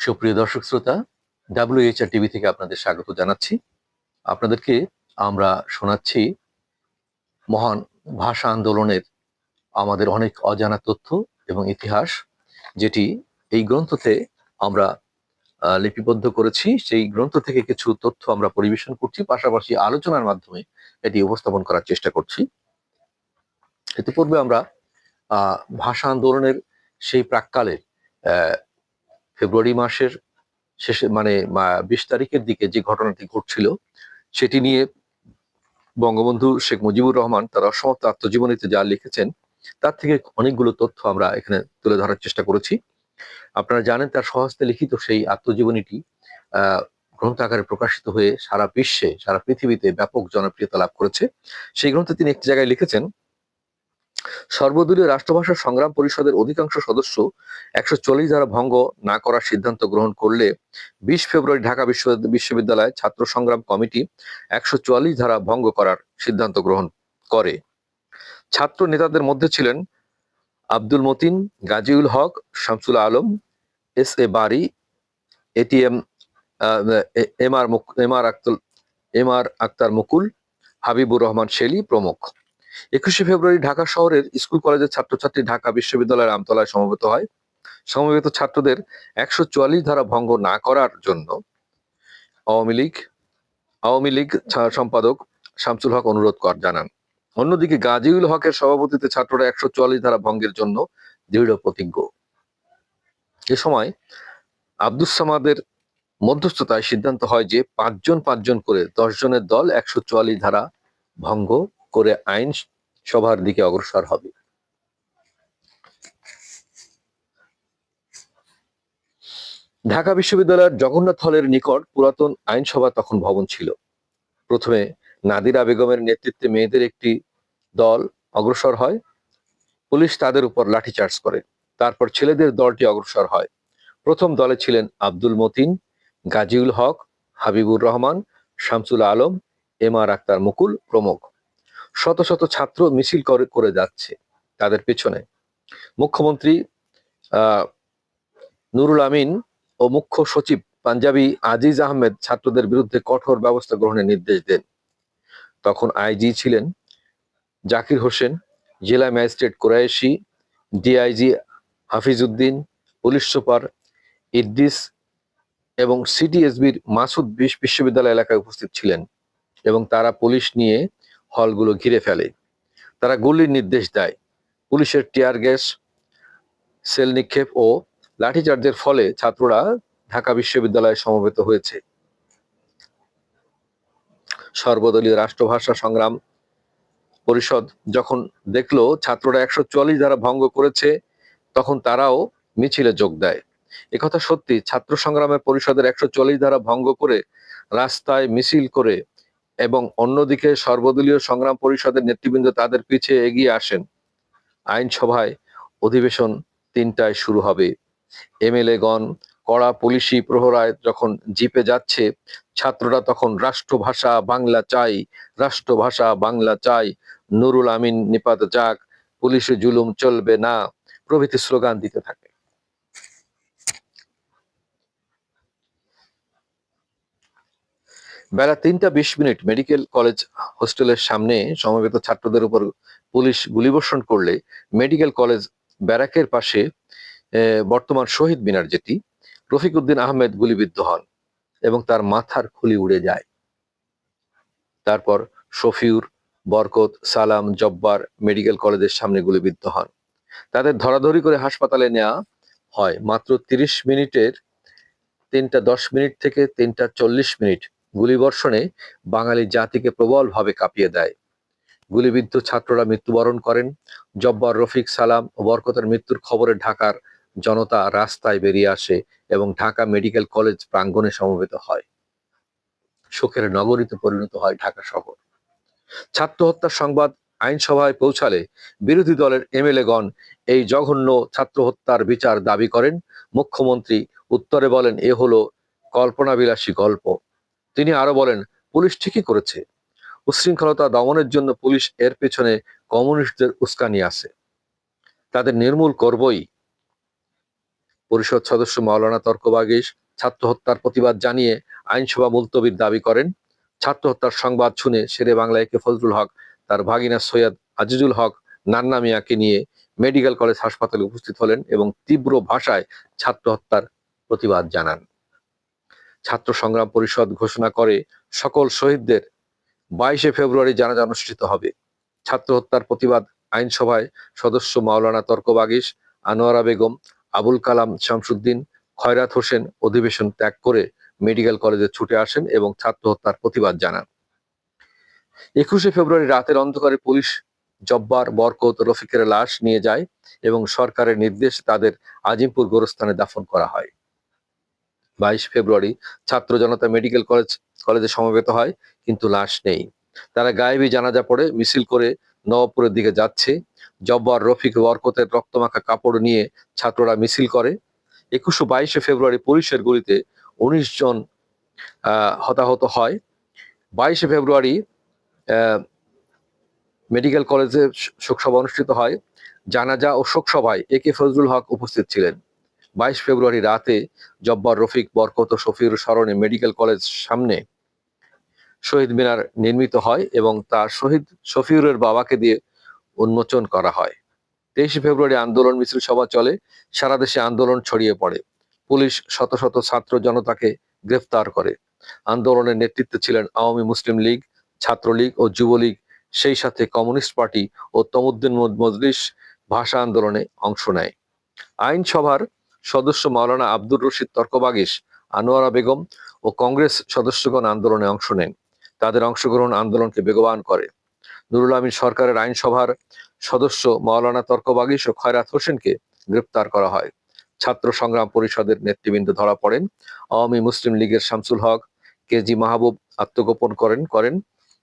সুপ্রিয় দর্শক শ্রোতা ডাব্লিউএইচআর টিভি থেকে আপনাদের স্বাগত জানাচ্ছি। আপনাদেরকে আমরা শোনাচ্ছি মহান ভাষা আন্দোলনের আমাদের অনেক অজানা তথ্য এবং ইতিহাস যেটি এই গ্রন্থতে আমরা লিপিবদ্ধ করেছি। সেই গ্রন্থ থেকে কিছু তথ্য আমরা পরিবেশন করছি পাশাপাশি আলোচনার মাধ্যমে এটি উপস্থাপন করার চেষ্টা করছি। ইতিপূর্বে আমরা ভাষা আন্দোলনের সেই প্রাককালে আহ, ফেব্রুয়ারি মাসের শেষে মানে বিশ তারিখের দিকে যে ঘটনাটি ঘটছিল, সেটি নিয়ে বঙ্গবন্ধু শেখ মুজিবুর রহমান তার অসমাপ্ত আত্মজীবনীতে যা লিখেছেন, তার থেকে অনেকগুলো তথ্য আমরা এখানে তুলে ধরার চেষ্টা করেছি। আপনারা জানেন তার সহস্তে লিখিত সেই আত্মজীবনীটি গ্রন্থ আকারে প্রকাশিত হয়ে সারা বিশ্বে, সারা পৃথিবীতে ব্যাপক জনপ্রিয়তা লাভ করেছে। সেই গ্রন্থে তিনি একটি জায়গায় লিখেছেন সর্বদলীয় রাষ্ট্রভাষা সংগ্রাম পরিষদের অধিকাংশ সদস্য একশো চল্লিশ ধারা ভঙ্গ না করার সিদ্ধান্ত গ্রহণ করলে বিশ ফেব্রুয়ারি ঢাকা বিশ্ববিদ্যালয় ছাত্র সংগ্রাম কমিটি একশো চুয়াল্লিশ ধারা ভঙ্গ করার সিদ্ধান্ত গ্রহণ করে। ছাত্র নেতাদের মধ্যে ছিলেন Abdul Matin, Gaziul Haque, Shamsul Alam, S A Bari ATM M R M R Akhtar M R Akhtar Mukul, Habibur Rahman Shelley প্রমুখ। একুশে ফেব্রুয়ারি ঢাকা শহরের স্কুল কলেজের ছাত্রছাত্রী ঢাকা বিশ্ববিদ্যালয়ের আমতলায় সমবেত হয়। সমবেত ছাত্রদের একশো চুয়াল্লিশ ধারা ভঙ্গ না করার জন্য আওয়ামী লীগ আওয়ামী লীগ সম্পাদক শামসুল হক অনুরোধ কর জানান। অন্যদিকে গাজীউল হকের সভাপতিতে ছাত্ররা একশো চুয়াল্লিশ ধারা ভঙ্গের জন্য দৃঢ় প্রতিজ্ঞ। এ সময় আব্দুস সামাদের মধ্যস্থতায় সিদ্ধান্ত হয় যে পাঁচজন পাঁচজন করে দশ জনের দল একশো চুয়াল্লিশ ধারা ভঙ্গ করে আইন সভার দিকে অগ্রসর হবে। ঢাকা বিশ্ববিদ্যালয়ের জগন্নাথ হলের নিকট পুরাতন আইনসভা তখন ভবন ছিল। প্রথমে নাদিরা বেগমের নেতৃত্বে মেয়েদের একটি দল অগ্রসর হয়। পুলিশ তাদের উপর লাঠিচার্জ করে। তারপর ছেলেদের দলটি অগ্রসর হয়। প্রথম দলে ছিলেন আব্দুল মতিন, গাজিউল হক, হাবিবুর রহমান, শামসুল আলম, এম আর আক্তার মুকুল প্রমুখ। শত শত ছাত্র মিছিল করে করে যাচ্ছে তাদের পেছনে। মুখ্যমন্ত্রী নুরুল আমিন ও মুখ্য সচিব পাঞ্জাবি আজিজ আহমেদ ছাত্রদের বিরুদ্ধে কঠোর ব্যবস্থা গ্রহণের নির্দেশ দেন। তখন আইজি ছিলেন জাকির হোসেন, জেলা magistrate Qureshi, DIG Hafizuddin, police super Idris এবং সিটিএসবির মাসুদ বিশ- বিশ্ববিদ্যালয় এলাকায় উপস্থিত ছিলেন এবং তারা পুলিশ নিয়ে হলগুলো ঘিরে ফেলে। তারা গুলির নির্দেশ দেয়। পুলিশের টিয়ার গ্যাস, সেল নিক্ষেপ ও লাঠিচার্জের ফলে ছাত্ররা ঢাকা বিশ্ববিদ্যালয়ে সমবেত হয়েছে। সর্বদলীয় রাষ্ট্রভাষা সংগ্রাম পরিষদ যখন দেখল ছাত্ররা একশো চুয়াল্লিশ ধারা ভঙ্গ করেছে, তখন তারাও মিছিলে যোগ দেয়। একথা সত্যি, ছাত্র সংগ্রামের পরিষদের একশো চল্লিশ ধারা ভঙ্গ করে রাস্তায় মিছিল করে এবং অন্যদিকে সর্বদলীয় সংগ্রাম পরিষদের নেতৃবৃন্দ তাদের পিছে এগিয়ে আসেন। আইনসভায় অধিবেশন তিনটায় শুরু হবে। এমএলএ গণ কড়া পুলিশি প্রহরায় যখন জিপে যাচ্ছে, ছাত্ররা তখন রাষ্ট্রভাষা বাংলা চাই, রাষ্ট্রভাষা বাংলা চাই, নুরুল আমিন নিপাত যাক, পুলিশে জুলুম চলবে না, প্রভৃতি স্লোগান দিতে থাকে। বেলা তিনটা বিশ মিনিট মেডিকেল কলেজ হোস্টেলের সামনে সমবেত ছাত্রদের উপর পুলিশ গুলিবর্ষণ করলে মেডিকেল কলেজ ব্যারাকের পাশে বর্তমান শহীদ মিনার যেটি, রফিক উদ্দিন আহমেদ গুলিবিদ্ধ হন এবং তার মাথার খুলি উড়ে যায়। তারপর শফিউর, বরকত, সালাম, জব্বার মেডিকেল কলেজের সামনে গুলিবিদ্ধ হন। তাদের ধরাধরি করে হাসপাতালে নেওয়া হয় মাত্র তিরিশ মিনিটের, তিনটা দশ মিনিট থেকে তিনটা চল্লিশ মিনিট গুলিবর্ষণে বাঙালি জাতিকে প্রবলভাবে কাঁপিয়ে দেয়। গুলিবিদ্ধ ছাত্ররা মৃত্যুবরণ করেন। জব্বার রফিক সালাম ও বরকতের মৃত্যুর খবরে ঢাকার জনতা রাস্তায় বেরিয়ে আসে এবং ঢাকা মেডিকেল কলেজ প্রাঙ্গণে সমবেত হয়। শোকের নগরীতে পরিণত হয় ঢাকা শহর। ছাত্র হত্যার সংবাদ আইনসভায় পৌঁছালে বিরোধী দলের এমএলএ গণ এই জঘন্য ছাত্র হত্যার বিচার দাবি করেন। মুখ্যমন্ত্রী উত্তরে বলেন, এ হলো কল্পনাবিলাসী গল্প। তিনি আরও বলেন, পুলিশ ঠিকই করেছে। উশৃঙ্খলতা দমনের জন্য পুলিশ এর পেছনে কমিউনিস্টদের উস্কানি আছে। তাদের নির্মূল করবই। পরিষদ সদস্য মাওলানা তর্ক বাগিস ছাত্র হত্যার প্রতিবাদ জানিয়ে আইনসভা মুলতবির দাবি করেন। ছাত্র হত্যার সংবাদ শুনে শেরে বাংলায় একে ফজলুল হক, তার ভাগিনা সৈয়দ আজিজুল হক নান্না মিয়াকে নিয়ে মেডিকেল কলেজ হাসপাতালে উপস্থিত হলেন এবং তীব্র ভাষায় ছাত্র হত্যার প্রতিবাদ জানান। ছাত্র সংগ্রাম পরিষদ ঘোষণা করে সকল শহীদদের বাইশে ফেব্রুয়ারি জানাজা অনুষ্ঠিত হবে। ছাত্র হত্যার প্রতিবাদ আইনসভায় সদস্য মাওলানা তর্ক বাগিস আনোয়ারা বেগম, আবুল কালাম শামসুদ্দিন, খয়রাত হোসেন অধিবেশন ত্যাগ করে মেডিকেল কলেজে ছুটে আসেন এবং ছাত্র হত্যার প্রতিবাদ জানান। একুশে ফেব্রুয়ারি রাতের অন্ধকারে পুলিশ জব্বার, বরকত, রফিকের লাশ নিয়ে যায় এবং সরকারের নির্দেশ তাদের আজিমপুর গোরস্থানে দাফন করা হয়। বাইশ ফেব্রুয়ারি ছাত্র জনতা মেডিকেল কলেজ, কলেজে সমবেত হয়, কিন্তু লাশ নেই। তারা গায়েবী জানাজা পড়ে, মিছিল করে নবপুরের দিকে যাচ্ছে। জব্বার রফিক বরকতের রক্তমাখা কাপড় নিয়ে ছাত্ররা মিছিল করে। একুশো বাইশে ফেব্রুয়ারি পুলিশের গুলিতে উনিশ জন হতাহত হয়। বাইশে ফেব্রুয়ারি মেডিকেল কলেজে শোকসভা অনুষ্ঠিত হয়। জানাজা ও শোকসভায় এ কে ফজলুল হক উপস্থিত ছিলেন। বাইশ ফেব্রুয়ারি রাতে জব্বার রফিক বরকত ও শফিউর স্মরণে মেডিকেল কলেজ সামনে শহীদ মিনার নির্মিত হয় এবং তা শহীদ শফিউরের বাবাকে দিয়ে উন্মোচন করা হয়। তেইশে ফেব্রুয়ারি আন্দোলন মিছিল সভা চলে, সারা দেশে আন্দোলন ছড়িয়ে পড়ে। পুলিশ শত শত ছাত্র জনতাকে গ্রেফতার করে। আন্দোলনের নেতৃত্বে ছিলেন আওয়ামী মুসলিম লীগ, ছাত্রলীগ ও যুবলীগ, সেই সাথে কমিউনিস্ট পার্টি ও তমুদ্দিন মজ- মজলিস ভাষা আন্দোলনে অংশ নেয়। আইনসভার সদস্য মাওলানা আব্দুর রশিদ তর্কবাগিস, আনোয়ারা বেগম ও কংগ্রেস সদস্যগণ আন্দোলনে অংশ নেন। তাদের অংশগ্রহণ আন্দোলনকে বেগবান করে। নুরুল আমিন সরকারের আইনসভার সদস্য মাওলানা তর্কবাগিস ও খয়রাত হোসেনকে গ্রেপ্তার করা হয়। ছাত্র সংগ্রাম পরিষদের নেতৃবৃন্দ ধরা পড়েন। আওয়ামী মুসলিম লীগের শামসুল হক, কেজি মাহবুব আত্মগোপন করেন করেন।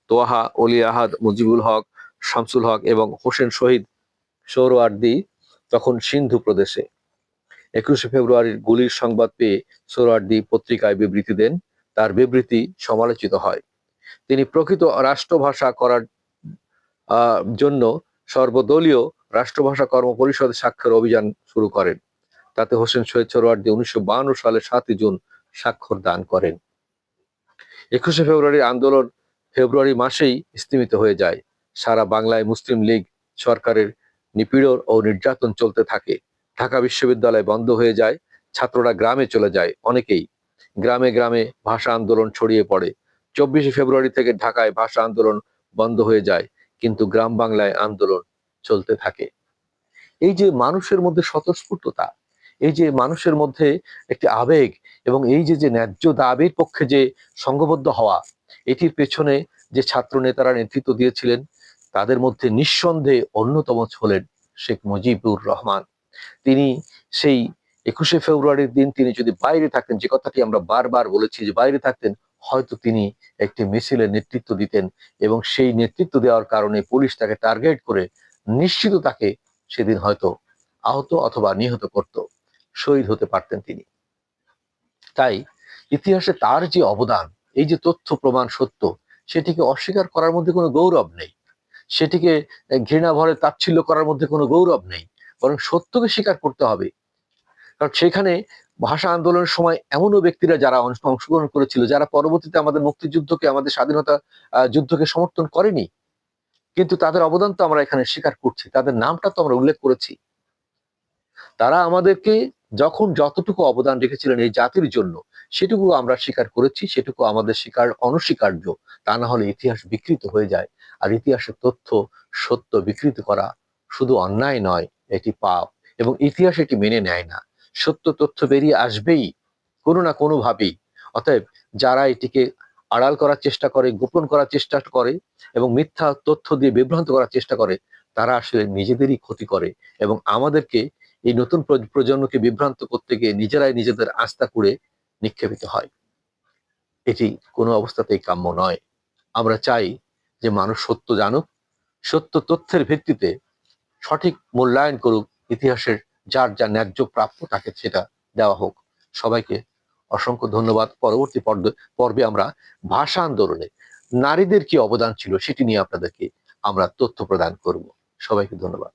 তোয়াহা অলি আহাদ, মুজিবুল হক, শামসুল হক এবং হোসেন শহীদ সৌরওয়ার্দী তখন সিন্ধু প্রদেশে। একুশে ফেব্রুয়ারির গুলির সংবাদ পেয়ে সোহরাওয়ার্দী পত্রিকায় বিবৃতি দেন। তার বিবৃতি সমালোচিত হয়। তিনি প্রকৃত রাষ্ট্রভাষা করার জন্য সর্বদলীয় রাষ্ট্রভাষা কর্ম পরিষদ স্বাক্ষর অভিযান শুরু করেন। তাতে হোসেন শহীদ সোহরাওয়ার্দী উনিশশো সালে সাতই জুন স্বাক্ষর দান করেন। একুশে ফেব্রুয়ারি আন্দোলন ফেব্রুয়ারি মাসেই স্থিমিত হয়ে যায়। সারা বাংলায় মুসলিম লীগ সরকারের নিপীড়ন ও নির্যাতন চলতে থাকে। ঢাকা বিশ্ববিদ্যালয় বন্ধ হয়ে যায়, ছাত্ররা গ্রামে চলে যায় অনেকেই। গ্রামে গ্রামে ভাষা আন্দোলন ছড়িয়ে পড়ে। চব্বিশে ফেব্রুয়ারি থেকে ঢাকায় ভাষা আন্দোলন বন্ধ হয়ে যায়, কিন্তু গ্রাম বাংলায় আন্দোলন চলতে থাকে। এই যে মানুষের মধ্যে স্বতঃস্ফূর্ততা, এই যে মানুষের মধ্যে একটি আবেগ এবং এই যে যে ন্যায্য দাবির পক্ষে যে সংঘবদ্ধ হওয়া, এটির পেছনে যে ছাত্র নেতারা নেতৃত্ব দিয়েছিলেন, তাদের মধ্যে নিঃসন্দেহে অন্যতম হলেন শেখ মুজিবুর রহমান। তিনি সেই একুশে ফেব্রুয়ারির দিন তিনি যদি বাইরে থাকতেন, যে কথাটি আমরা বারবার বলেছি যে বাইরে থাকতেন, হয়তো তিনি একটি মিছিলের নেতৃত্ব দিতেন এবং সেই নেতৃত্ব দেওয়ার কারণে পুলিশ তাকে টার্গেট করে নিশ্চিত তাকে সেদিন হয়তো আহত অথবা নিহত করত, শহীদ হতে পারতেন তিনি। তাই ইতিহাসে তার যে অবদান, এই যে তথ্য প্রমাণ সত্য, সেটিকে অস্বীকার করার মধ্যে কোনো গৌরব নেই। সেটিকে ঘৃণা ভরে তাচ্ছিল্য করার মধ্যে কোনো গৌরব নেই। বরং সত্যকে স্বীকার করতে হবে। কারণ সেখানে ভাষা আন্দোলনের সময় এমনও ব্যক্তিরা যারা অংশগ্রহণ করেছিল, যারা পরবর্তীতে আমাদের মুক্তিযুদ্ধকে, আমাদের স্বাধীনতা যুদ্ধকে সমর্থন করেনি, কিন্তু তাদের অবদান তো আমরা এখানে স্বীকার করছি, তাদের নামটা তো আমরা উল্লেখ করেছি। তারা আমাদেরকে যখন যতটুকু অবদান রেখেছিলেন এই জাতির জন্য, সেটুকু আমরা স্বীকার করেছি, সেটুকু আমাদের স্বীকার অনস্বীকার্য। তা না হলে ইতিহাস বিকৃত হয়ে যায়, আর ইতিহাসের তথ্য সত্য বিকৃত করা শুধু অন্যায় নয়, এটি পাপ এবং ইতিহাস এটি মেনে নেয় না। সত্য তথ্য বেরিয়ে আসবেই, কোনো না কোনো ভাবেই অতএব যারা এটিকে আড়াল করার চেষ্টা করে, গোপন করার চেষ্টা করে এবং মিথ্যা তথ্য দিয়ে বিভ্রান্ত করার চেষ্টা করে, তারা আসলে নিজেদেরই ক্ষতি করে এবং আমাদেরকে এই নতুন প্র- প্রজন্মকে বিভ্রান্ত করতে গিয়ে নিজেরাই নিজেদের আস্থা করে নিক্ষেপিত হয়। এটি কোনো অবস্থাতেই কাম্য নয়। আমরা চাই যে মানুষ সত্য জানুক, সত্য তথ্যের ভিত্তিতে সঠিক মূল্যায়ন করুক, ইতিহাসের যার যা ন্যায্য প্রাপ্য তাকে সেটা দেওয়া হোক। সবাইকে অসংখ্য ধন্যবাদ। পরবর্তী পর্বে আমরা ভাষা আন্দোলনে নারীদের কি অবদান ছিল সেটি নিয়ে আপনাদেরকে আমরা তথ্য প্রদান করব। সবাইকে ধন্যবাদ।